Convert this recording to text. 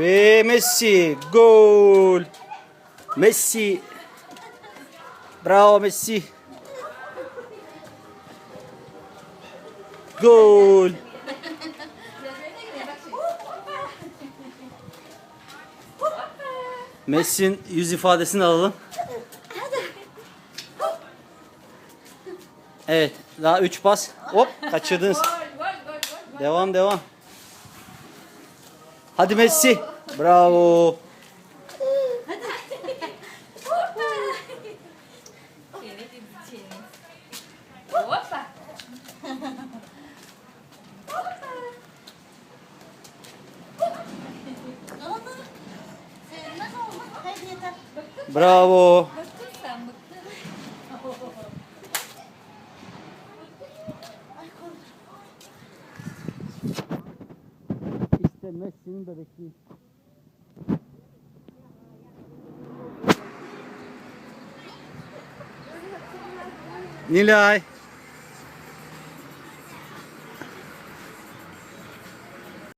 Ve Messi gol. Messi. Bravo Messi. Gol. Messi'nin yüz ifadesini alalım. Evet, daha 3 pas. Hop, kaçırdınız. Devam, devam. Hadi Messi. Bravo. Bravo. Bıktın sen bıktın. de Messi'nin de bekleyin. Nilay.